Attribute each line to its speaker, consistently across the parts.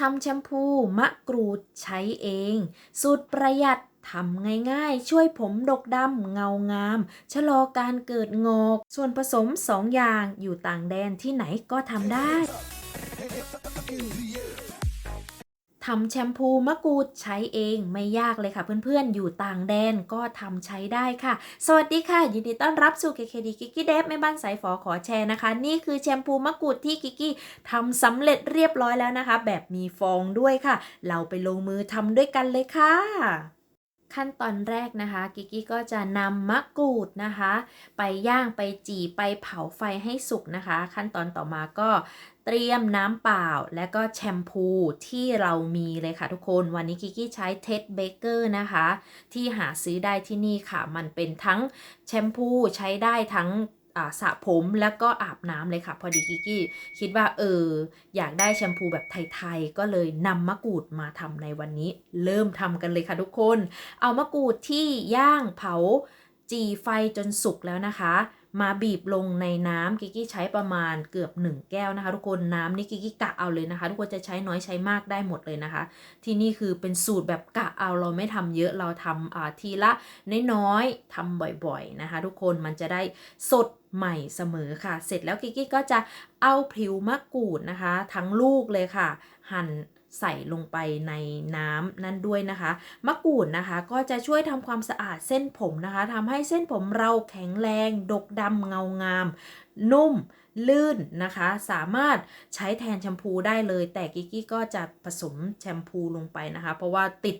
Speaker 1: ทำแชมพูมะกรูดใช้เอง สูตรประหยัดทำง่ายๆ ช่วยผมดกดำเงางาม ชะลอการเกิดงอก ส่วนผสม2อย่างอยู่ต่างแดนที่ไหนก็ทำได้ ทำแชมพูมะกรูดใช้เองไม่ยากเลยค่ะ เพื่อนๆ อยู่ต่างแดนก็ทำใช้ได้ค่ะ สวัสดีค่ะ ยินดีต้อนรับสู่ KKD กิกกี้เดฟแม่บ้านสายฝอขอแชร์นะคะ นี่คือแชมพูมะกรูดที่กิกกี้ทำสำเร็จเรียบร้อยแล้วนะคะ แบบมีฟองด้วยค่ะ เราไปลงมือทำด้วยกันเลยค่ะขั้นตอนแรกนะคะ กิกกี้ก็จะนำมะกรูดนะคะ ไปย่างไปจี่ไปเผาไฟให้สุกนะคะ ขั้นตอนต่อมาก็ เตรียมน้ำเปล่าและก็แชมพูที่เรามีเลยค่ะทุกคน วันนี้กิกี้ใช้เท็ดเบเกอร์นะคะ ที่หาซื้อได้ที่นี่ค่ะ มันเป็นทั้งแชมพูใช้ได้ทั้งอาสระผมแล้วก็อาบน้ำเลยค่ะ พอดีกิกกี้คิดว่าเออ อยากได้แชมพูแบบไทยๆ ก็เลยนำมะกรูดมาทำในวันนี้ เริ่มทำกันเลยค่ะทุกคน เอามะกรูดที่ย่างเผาจีไฟจนสุกแล้วนะคะ มาบีบลงในน้ำกิกกี้ใช้ประมาณเกือบ 1 แก้วนะคะ ทุกคนน้ำนี่กิกกี้กะเอาเลยนะคะ ทุกคนจะใช้น้อยใช้มากได้หมดเลยนะคะ ที่นี่คือเป็นสูตรแบบกะเอาเราไม่ทำเยอะเราทำอ่าทีละน้อยๆทำบ่อยๆนะคะ ทุกคนมันจะได้สดใหม่เสมอค่ะ เสร็จแล้วกิกกี้ก็จะเอาผิวมะกรูดนะคะ ทั้งลูกเลยค่ะ หั่น ใส่ลงไปในน้ำนั่นด้วยนะคะ มะกรูดนะคะก็จะช่วยทำความสะอาดเส้นผมนะคะทำให้เส้นผมเราแข็งแรง ดกดำเงางาม นุ่มลื่นนะคะ สามารถใช้แทนแชมพูได้เลย แต่กิกกี้ก็จะผสมแชมพูลงไปนะคะ เพราะว่าติด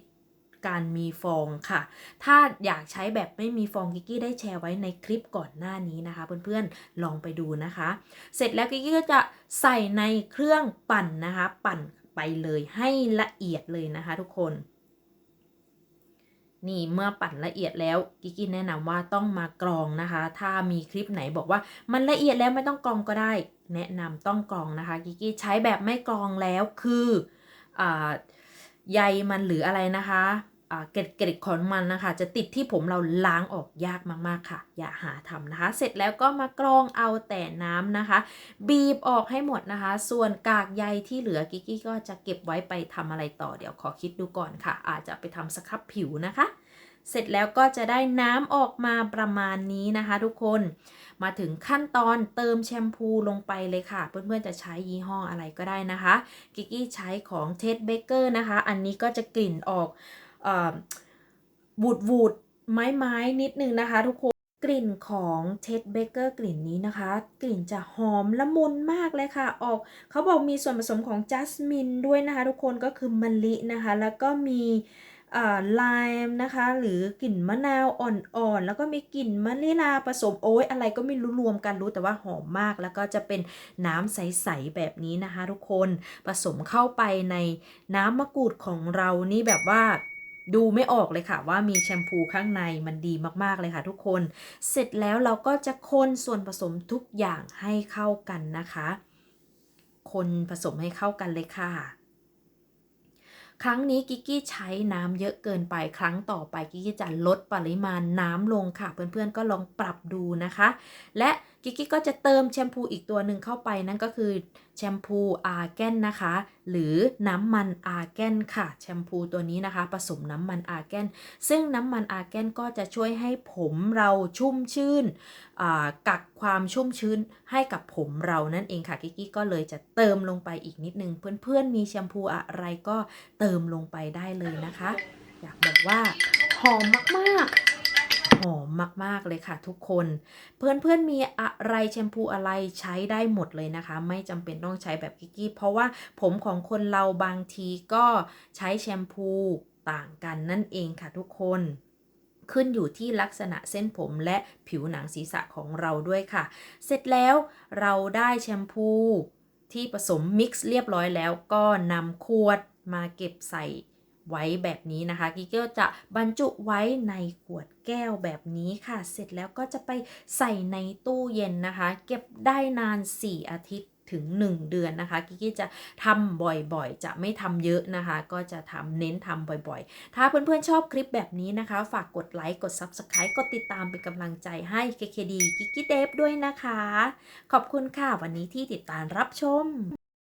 Speaker 1: การมีฟองค่ะ ถ้าอยากใช้แบบไม่มีฟองกิกกี้ได้แชร์ไว้ในคลิปก่อนหน้านี้นะคะ เพื่อนๆลองไปดูนะคะ เสร็จแล้วกิกกี้ก็จะใส่ในเครื่องปั่นนะคะ ปั่น ไปเลยให้ละเอียดเลยนะคะทุกคน นี่เมื่อปั่นละเอียดแล้วกิกินแนะนำว่าต้องมากรองนะคะ ถ้ามีคลิปไหนบอกว่ามันละเอียดแล้วไม่ต้องกรองก็ได้ แนะนำต้องกรองนะคะกิกิใช้แบบไม่กรองแล้วคืออใยมันหรืออะไรนะคะ เกล็ดเกล็ดของมันนะคะ จะติดที่ผมเราล้างออกยากมากๆค่ะ อย่าหาทำนะคะ เสร็จแล้วก็มากรองเอาแต่น้ำนะคะ บีบออกให้หมดนะคะ ส่วนกากใยที่เหลือกิกกี้ก็จะเก็บไว้ไปทำอะไรต่อเดี๋ยวขอคิดดูก่อนค่ะ อาจจะไปทำสครับผิวนะคะ เสร็จแล้วก็จะได้น้ำออกมาประมาณนี้นะคะ ทุกคนมาถึงขั้นตอนเติมแชมพูลงไปเลยค่ะ เพื่อนๆจะใช้ยี่ห้ออะไรก็ได้นะคะ กิกกี้ใช้ของเท็ดเบเกอร์นะคะ อันนี้ก็จะกลิ่นออก บูดวูดไม้ไม้นิดนึงนะคะ ทุกคนกลิ่นของเท็ดเบเกอร์กลิ่นนี้นะคะ กลิ่นจะหอมละมุนมากเลยค่ะ ออกเขาบอกมีส่วนผสมของจัสมินด้วยนะคะทุกคนก็คือมะลินะคะ แล้วก็มีไลม์นะคะ หรือกลิ่นมะนาวอ่อนๆ แล้วก็มีกลิ่นมะลิลาผสมโอ้ยอะไรก็ไม่รู้รวมกันรู้แต่ว่าหอมมาก แล้วก็จะเป็นน้ำใสๆแบบนี้นะคะ ทุกคนผสมเข้าไปในน้ำมะกรูดของเรานี่แบบว่า ดูไม่ออกเลยค่ะว่ามีแชมพูข้างในมันดีมากๆเลยค่ะทุกคน เสร็จแล้วเราก็จะคนส่วนผสมทุกอย่างให้เข้ากันนะคะ คนผสมให้เข้ากันเลยค่ะครั้งนี้กิกกี้ใช้น้ำเยอะเกินไปครั้งต่อไปกิกกี้จะลดปริมาณน้ำลงค่ะ เพื่อนๆก็ลองปรับดูนะคะ และ กิกกี้ก็จะเติมแชมพูอีกตัวหนึ่งเข้าไปนั่นก็คือแชมพูอาร์แกนนะคะ หรือน้ำมันอาร์แกนค่ะ แชมพูตัวนี้นะคะ ผสมน้ำมันอาร์แกนซึ่งน้ำมันอาร์แกนก็จะช่วยให้ผมเราชุ่มชื่นกักความชุ่มชื้นให้กับผมเรานั่นเองค่ะกิกกี้ก็เลยจะเติมลงไปอีกนิดนึง เพื่อนๆมีแชมพูอะไรก็เติมลงไปได้เลยนะคะ อยากบอกว่าหอมมากๆ หอมมากๆเลยค่ะทุกคน เพื่อนๆมีอะไรแชมพูอะไรใช้ได้หมดเลยนะคะ ไม่จำเป็นต้องใช้แบบกิกกี้เพราะว่าผมของคนเราบางทีก็ใช้แชมพูต่างกันนั่นเองค่ะทุกคนขึ้นอยู่ที่ลักษณะเส้นผมและผิวหนังศีรษะของเราด้วยค่ะ เสร็จแล้วเราได้แชมพูที่ผสมมิกซ์เรียบร้อยแล้วก็นำขวดมาเก็บใส่ ไว้แบบนี้นะคะกิเกลจะบรรจุไว้ในขวดแก้วแบบนี้ค่ะ เสร็จแล้วก็จะไปใส่ในตู้เย็นนะคะ เก็บได้นาน 4 อาทิตย์ถึง 1 เดือนนะคะกิกกี้จะทำบ่อยๆ จะไม่ทำเยอะนะคะ ก็จะทำเน้นทำบ่อยๆ ถ้าเพื่อนๆชอบคลิปแบบนี้นะคะ ฝากกดไลค์กด Subscribe กดติดตามเป็นกำลังใจให้ KKD กิกกี้เดฟด้วยนะคะ ขอบคุณค่ะวันนี้ที่ติดตามรับชม